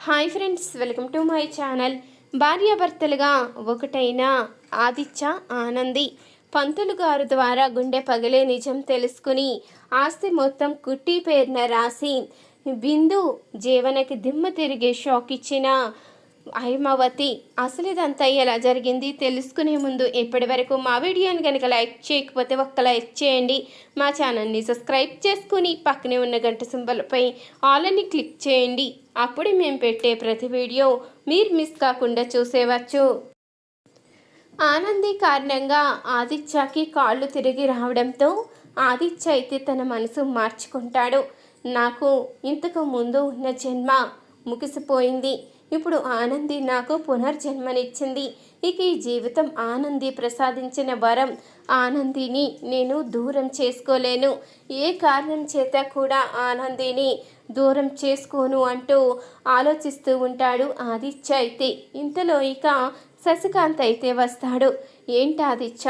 Hi friends welcome to my channel. భార్యాభర్తలుగా ఒకటైన ఆదిత్య ఆనంది పంతులు గారు ద్వారా గుండె పగిలే నిజం తెలుసుకుని ఆస్తి మొత్తం కుట్టి పేరున రాసి బిందు జీవనకి దిమ్మ తిరిగే షాక్ ఇచ్చిన హైమావతి అసలు ఇదంతా ఎలా జరిగింది తెలుసుకునే ముందు ఇప్పటి వరకు మా వీడియోని కనుక లైక్ చేయకపోతే ఒక్క లైక్ చేయండి. మా ఛానల్ని సబ్స్క్రైబ్ చేసుకుని పక్కనే ఉన్న గంట సింబల్పై ఆల్ అని క్లిక్ చేయండి. అప్పుడే మేము పెట్టే ప్రతి వీడియో మీరు మిస్ కాకుండా చూసేవచ్చు. ఆనంది కారణంగా ఆదిత్యకి కాళ్ళు తిరిగి రావడంతో ఆదిత్య అయితే తన మనసు మార్చుకుంటాడు. నాకు ఇంతకు ముందు ఉన్న జన్మ ముగిసిపోయింది. ఇప్పుడు ఆనంది నాకు పునర్జన్మనిచ్చింది. ఇక ఈ జీవితం ఆనంది ప్రసాదించిన వరం. ఆనందిని నేను దూరం చేసుకోలేను. ఏ కారణం చేత కూడా ఆనందిని దూరం చేసుకోను అంటూ ఆలోచిస్తూ ఉంటాడు ఆదిత్య అయితే. ఇంతలో ఇక శశికాంత్ అయితే వస్తాడు. ఏంటి ఆదిత్య?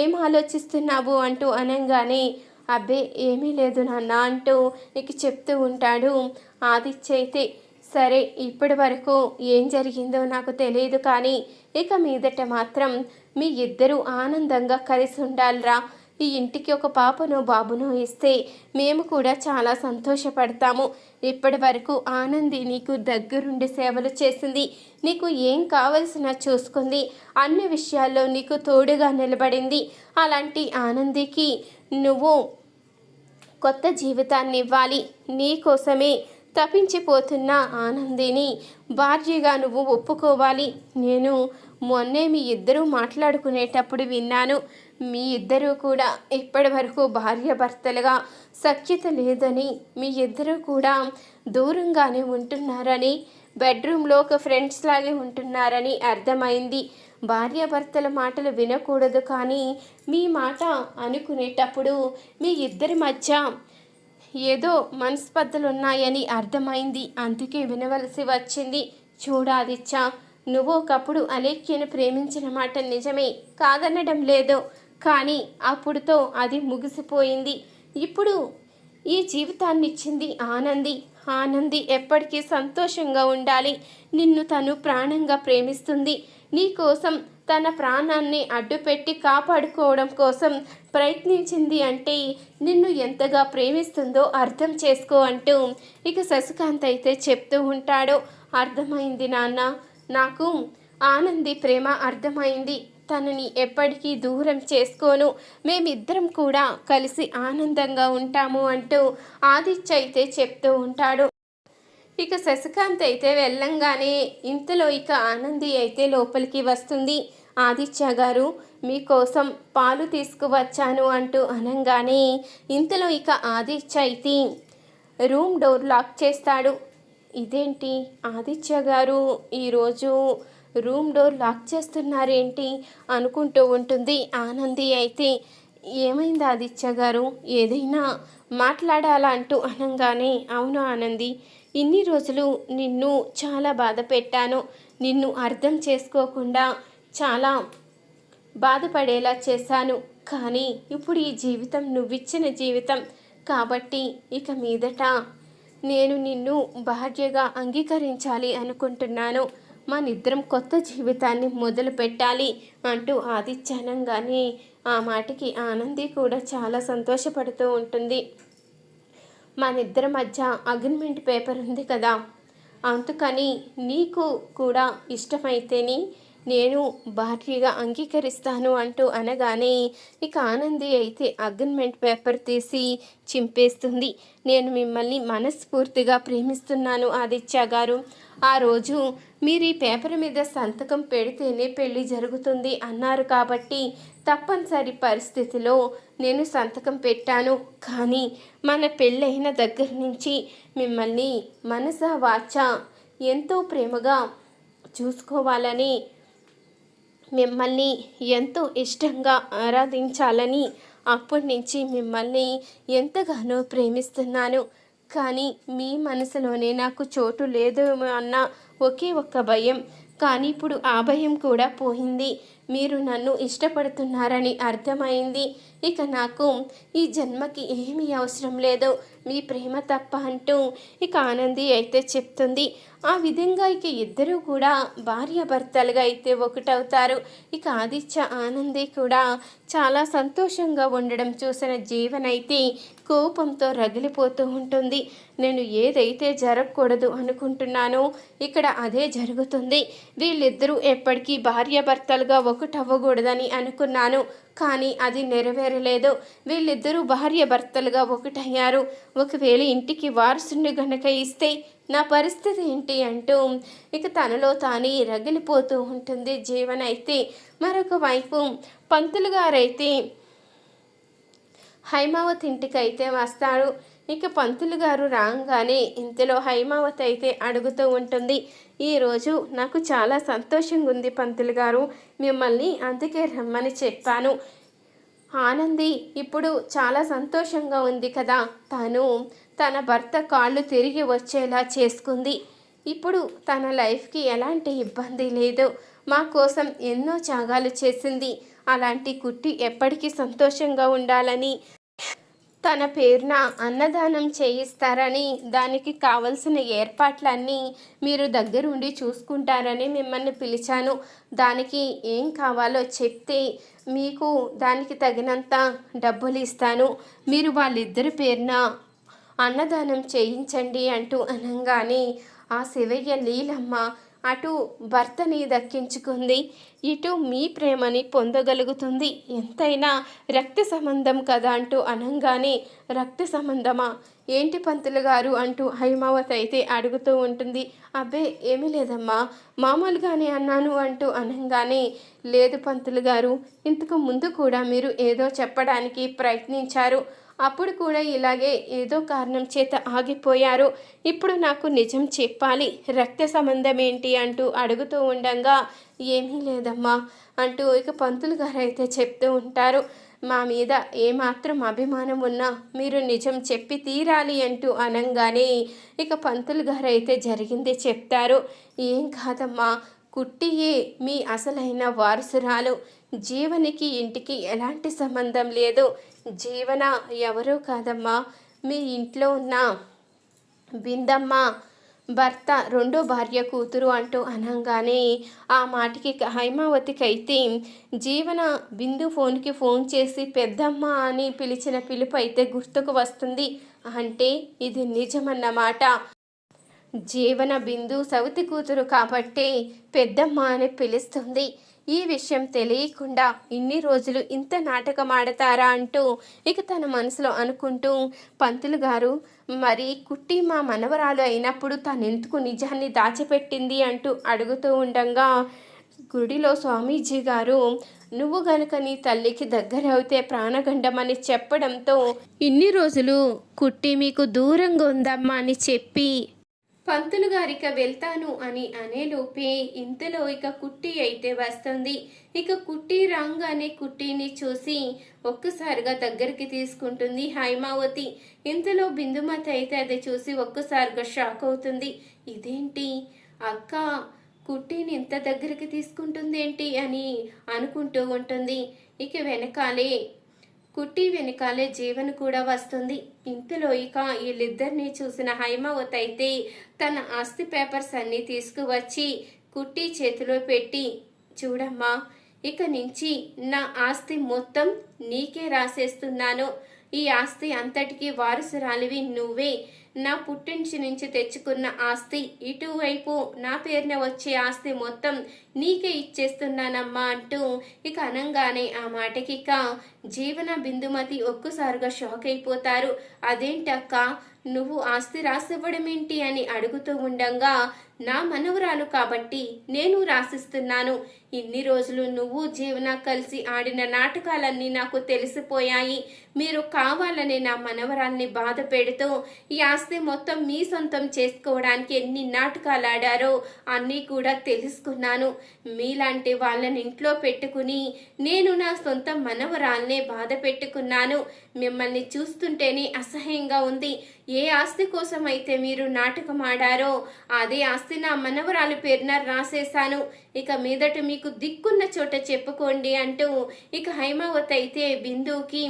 ఏం ఆలోచిస్తున్నావు? అంటూ అనగానే అబ్బే ఏమీ లేదు నాన్న అంటూ ఇక చెప్తూ ఉంటాడు ఆదిత్య అయితే. సరే ఇప్పటి వరకు ఏం జరిగిందో నాకు తెలియదు కానీ ఇక మీదట మాత్రం మీ ఇద్దరూ ఆనందంగా కలిసి ఉండాలిరా. ఈ ఇంటికి ఒక పాపను బాబును ఇస్తే మేము కూడా చాలా సంతోషపడతాము. ఇప్పటి వరకు ఆనంది నీకు దగ్గరుండి సేవలు చేసింది. నీకు ఏం కావలసిన చూసుకుంది. అన్ని విషయాల్లో నీకు తోడుగా నిలబడింది. అలాంటి ఆనందికి నువ్వు కొత్త జీవితాన్ని ఇవ్వాలి. నీ కోసమే తప్పించిపోతున్న ఆనందిని భార్యగా నువ్వు ఒప్పుకోవాలి. నేను మొన్నే మీ ఇద్దరూ మాట్లాడుకునేటప్పుడు విన్నాను. మీ ఇద్దరూ కూడా ఇప్పటి వరకు భార్యాభర్తలుగా సఖ్యత లేదని మీ ఇద్దరూ కూడా దూరంగానే ఉంటున్నారని బెడ్రూమ్లో ఒక ఫ్రెండ్స్ లాగే ఉంటున్నారని అర్థమైంది. భార్యాభర్తల మాటలు వినకూడదు కానీ మీ మాట అనుకునేటప్పుడు మీ ఇద్దరి మధ్య ఏదో మనస్పర్ధలున్నాయని అర్థమైంది. అందుకే వినవలసి వచ్చింది. చూడాదిచ్చా నువ్వు ఒకప్పుడు అలేఖ్యను ప్రేమించిన మాట నిజమే కాదనడం లేదు. కానీ అప్పుడుతో అది ముగిసిపోయింది. ఇప్పుడు ఈ జీవితాన్ని ఇచ్చింది ఆనంది. ఆనంది ఎప్పటికీ సంతోషంగా ఉండాలి. నిన్ను తను ప్రాణంగా ప్రేమిస్తుంది. నీ కోసం తన ప్రాణాన్ని అడ్డుపెట్టి కాపాడుకోవడం కోసం ప్రయత్నించింది అంటే నిన్ను ఎంతగా ప్రేమిస్తుందో అర్థం చేసుకో అంటూ ఇక శశికాంత్ అయితే చెప్తూ ఉంటాడు. అర్థమైంది నాన్న నాకు ఆనంది ప్రేమ అర్థమైంది. తనని ఎప్పటికీ దూరం చేసుకోను. మేమిద్దరం కూడా కలిసి ఆనందంగా ఉంటాము అంటూ ఆదిత్య అయితే చెప్తూ ఉంటాడు. ఇక శశికాంత్ అయితే వెళ్ళంగానే ఇంతలో ఇక ఆనంది అయితే లోపలికి వస్తుంది. ఆదిత్య గారు మీకోసం పాలు తీసుకువచ్చాను అంటూ అనగానే ఇంతలో ఇక ఆదిత్య అయితే రూమ్ డోర్ లాక్ చేస్తాడు. ఇదేంటి ఆదిత్య గారు ఈరోజు రూమ్ డోర్ లాక్ చేస్తున్నారేంటి? అనుకుంటూ ఉంటుంది ఆనంది అయితే. ఏమైంది ఆదిత్య గారు ఏదైనా మాట్లాడాలా? అంటూ అనగానే అవును ఆనంది ఇన్ని రోజులు నిన్ను చాలా బాధ పెట్టాను. నిన్ను అర్థం చేసుకోకుండా చాలా బాధపడేలా చేశాను. కానీ ఇప్పుడు ఈ జీవితం నువ్విచ్చిన జీవితం. కాబట్టి ఇక మీదట నేను నిన్ను భార్యగా అంగీకరించాలి అనుకుంటున్నాను. మనిద్దరం కొత్త జీవితాన్ని మొదలు పెట్టాలి అంటూ ఆదిత్యానంగానే ఆ మాటకి ఆనంది కూడా చాలా సంతోషపడుతూ ఉంటుంది. మనిద్దరి మధ్య అగ్రిమెంట్ పేపర్ ఉంది కదా. అందుకని నీకు కూడా ఇష్టమైతేనే నేను భార్యగా అంగీకరిస్తాను అంటూ అనగానే ఇక ఆనంది అయితే అగ్రిమెంట్ పేపర్ తీసి చింపేస్తుంది. నేను మిమ్మల్ని మనస్ఫూర్తిగా ప్రేమిస్తున్నాను ఆదిత్య గారు. ఆ రోజు మీరు ఈ పేపర్ మీద సంతకం పెడితేనే పెళ్ళి జరుగుతుంది అన్నారు కాబట్టి తప్పనిసరి పరిస్థితిలో నేను సంతకం పెట్టాను. కానీ మన పెళ్ళైన దగ్గర నుంచి మిమ్మల్ని మనస వాచ ఎంతో ప్రేమగా చూసుకోవాలని మిమ్మల్ని ఎంతో ఇష్టంగా ఆరాధించాలని అప్పటి నుంచి మిమ్మల్ని ఎంతగానో ప్రేమిస్తున్నాను. కానీ మీ మనసులోనే నాకు చోటు లేదు అన్న ఒకే ఒక్క భయం. కానీ ఇప్పుడు ఆ భయం కూడా పోయింది. మీరు నన్ను ఇష్టపడుతున్నారని అర్థమైంది. ఇక నాకు ఈ జన్మకి ఏమీ అవసరం లేదు. మీ ప్రేమ తప్ప అంటూ ఇక ఆనంది అయితే చెప్తుంది. ఆ విధంగా ఇక ఇద్దరూ కూడా భార్యాభర్తలుగా అయితే ఒకటవుతారు. ఇక ఆదిత్య ఆనంది కూడా చాలా సంతోషంగా ఉండడం చూసిన జీవనైతే కోపంతో రగిలిపోతూ ఉంటుంది. నేను ఏదైతే జరగకూడదు అనుకుంటున్నానో ఇక్కడ అదే జరుగుతుంది. వీళ్ళిద్దరూ ఎప్పటికీ భార్యాభర్తలుగా ఒకటవ్వకూడదని అనుకున్నాను. కానీ అది నెరవేరలేదు. వీళ్ళిద్దరూ భార్యాభర్తలుగా ఒకటయ్యారు. ఒకవేళ ఇంటికి వారసుని గనక ఇస్తే నా పరిస్థితి ఏంటి అంటూ ఇక తనలో తానే రగిలిపోతూ ఉంటుంది జీవన అయితే. మరొక వైపు పంతులు గారైతే హైమావతి ఇంటికి అయితే వస్తాడు ఇక పంతులు గారు రాగానే ఇంతలో హైమావతి అయితే అడుగుతూ ఉంటుంది. ఈరోజు నాకు చాలా సంతోషంగా ఉంది పంతులు గారు. మిమ్మల్ని అందుకే రమ్మని చెప్పాను. ఆనంది ఇప్పుడు చాలా సంతోషంగా ఉంది కదా. తను తన భర్త కాళ్ళు తిరిగి వచ్చేలా చేసుకుంది. ఇప్పుడు తన లైఫ్కి ఎలాంటి ఇబ్బంది లేదు. మా కోసం ఎన్నో త్యాగాలు చేసింది. అలాంటి కుట్టి ఎప్పటికీ సంతోషంగా ఉండాలని తన పేరున అన్నదానం చేయిస్తారని దానికి కావలసిన ఏర్పాట్లన్నీ మీరు దగ్గరుండి చూసుకుంటారని మిమ్మల్ని పిలిచాను. దానికి ఏం కావాలో చెప్తే మీకు దానికి తగినంత డబ్బులు ఇస్తాను మీరు వాళ్ళిద్దరి పేరున అన్నదానం చేయించండి అంటూ అనగానే ఆ శివయ్య లీలమ్మ అటు భర్తని దక్కించుకుంది ఇటు మీ ప్రేమని పొందగలుగుతుంది. ఎంతైనా రక్త సంబంధం కదా అంటూ అనంగానే రక్త సంబంధమా? ఏంటి పంతులు గారు అంటూ హైమావత్ అయితే అడుగుతూ ఉంటుంది. అబ్బే ఏమీ లేదమ్మా మామూలుగానే అన్నాను అంటూ అనంగానే లేదు పంతులు గారు ఇంతకు ముందు కూడా మీరు ఏదో చెప్పడానికి ప్రయత్నించారు. అప్పుడు కూడా ఇలాగే ఏదో కారణం చేత ఆగిపోయారు. ఇప్పుడు నాకు నిజం చెప్పాలి. రక్త సంబంధం ఏంటి అంటూ అడుగుతూ ఉండంగా ఏమీ లేదమ్మా అంటూ ఇక పంతులు గారు అయితే చెప్తూ ఉంటారు. మా మీద ఏమాత్రం అభిమానం ఉన్నా మీరు నిజం చెప్పి తీరాలి అంటూ అనంగానే ఇక పంతులు గారు అయితే జరిగింది చెప్తారు. ఏం కాదమ్మా కుట్టియే మీ అసలైన వారసురాలు. జీవనికి ఇంటికి ఎలాంటి సంబంధం లేదు. జీవన ఎవరూ కాదమ్మా. మీ ఇంట్లో ఉన్న బిందమ్మ భర్త రెండో భార్య కూతురు అంటూ అనగానే ఆ మాటకి హైమావతికైతే జీవన బిందు ఫోన్కి ఫోన్ చేసి పెద్దమ్మ అని పిలిచిన పిలుపు అయితే గుర్తుకు వస్తుంది. అంటే ఇది నిజమన్నమాట. జీవన బిందు సవితి కూతురు కాబట్టి పెద్దమ్మ అని పిలుస్తుంది. ఈ విషయం తెలియకుండా ఇన్ని రోజులు ఇంత నాటకం ఆడతారా అంటూ ఇక తన మనసులో అనుకుంటూ పంతులు గారు మరి కుట్టి మా మనవరాలు అయినప్పుడు తను ఎందుకు నిజాన్ని దాచిపెట్టింది? అంటూ అడుగుతూ ఉండగా గుడిలో స్వామీజీ గారు నువ్వు గనుక నీ తల్లికి దగ్గర అవుతే ప్రాణగండమని చెప్పడంతో ఇన్ని రోజులు కుట్టి మీకు దూరంగా ఉందమ్మా అని చెప్పి పంతులు గారిక వెళ్తాను అని అనేలోపే ఇంతలో ఇక కుట్టి అయితే వస్తుంది. ఇక కుట్టి రాగానే కుట్టిని చూసి ఒక్కసారిగా దగ్గరికి తీసుకుంటుంది హైమావతి. ఇంతలో బిందుమత అయితే అది చూసి ఒక్కసారిగా షాక్ అవుతుంది. ఇదేంటి? అక్క కుట్టిని ఇంత దగ్గరికి తీసుకుంటుందేంటి అని అనుకుంటూ ఉంటుంది. ఇక వెనకాలే కుట్టి వెనకాలే జీవన్ కూడా వస్తుంది. ఇంతలో ఇక వీళ్ళిద్దరిని చూసిన హైమావత్ అయితే తన ఆస్తి పేపర్స్ అన్ని తీసుకువచ్చి కుట్టి చేతిలో పెట్టి చూడమ్మా ఇక నుంచి నా ఆస్తి మొత్తం నీకే రాసేస్తున్నాను. ఈ ఆస్తి అంతటికీ వారసురాలివి నువ్వే. నా పుట్టించి నుంచి తెచ్చుకున్న ఆస్తి. ఇటువైపు నా పేరున వచ్చే ఆస్తి మొత్తం నీకే ఇచ్చేస్తున్నానమ్మా అంటూ ఇక అనంగానే ఆ మాటకి ఇక జీవన బిందుమతి ఒక్కసారిగా షాక్ అయిపోతారు. అదేంటక్క? నువ్వు ఆస్తి రాసివ్వడం ఏంటి అని అడుగుతూ ఉండంగా నా మనవరాలు కాబట్టి నేను రాసిస్తున్నాను. ఇన్ని రోజులు నువ్వు జీవన కలిసి ఆడిన నాటకాలన్నీ నాకు తెలిసిపోయాయి. మీరు కావాలని నా మనవరాల్ని బాధ పెడుతూ ఈ ఆస్తి మొత్తం మీ సొంతం చేసుకోవడానికి ఎన్ని నాటకాలు ఆడారో అన్నీ కూడా తెలుసుకున్నాను. మీలాంటి వాళ్ళని ఇంట్లో పెట్టుకుని నేను నా సొంత మనవరాల్నే బాధ పెట్టుకున్నాను. మిమ్మల్ని చూస్తుంటేనే అసహ్యంగా ఉంది. ఏ ఆస్తి కోసం అయితే మీరు నాటకం ఆడారో అదే ఆస్తి ఆస్తి నా మనవరాలు పేరున రాసేశాను. ఇక మీదట మీకు దిక్కున్న చోట చెప్పుకోండి అంటూ ఇక హైమావతి అయితే బిందుకి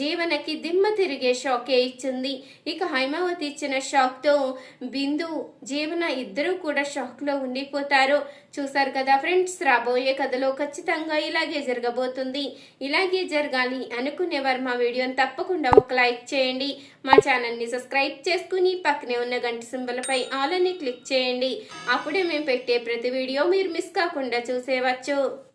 జీవనకి దిమ్మ తిరిగే షాకే ఇచ్చింది. ఇక హైమావతి ఇచ్చిన షాక్తో బిందు జీవన ఇద్దరూ కూడా షాక్లో ఉండిపోతారు. చూసారు కదా ఫ్రెండ్స్ రాబోయే కథలో ఖచ్చితంగా ఇలాగే జరగబోతుంది. ఇలాగే జరగాలి అనుకునేవారు మా వీడియోని తప్పకుండా ఒక లైక్ చేయండి. మా ఛానల్ని సబ్స్క్రైబ్ చేసుకుని పక్కనే ఉన్న గంట సింబలపై ఆల్ అని క్లిక్ చేయండి. అప్పుడే మేము పెట్టే ప్రతి వీడియో మీరు మిస్ కాకుండా చూసేవచ్చు.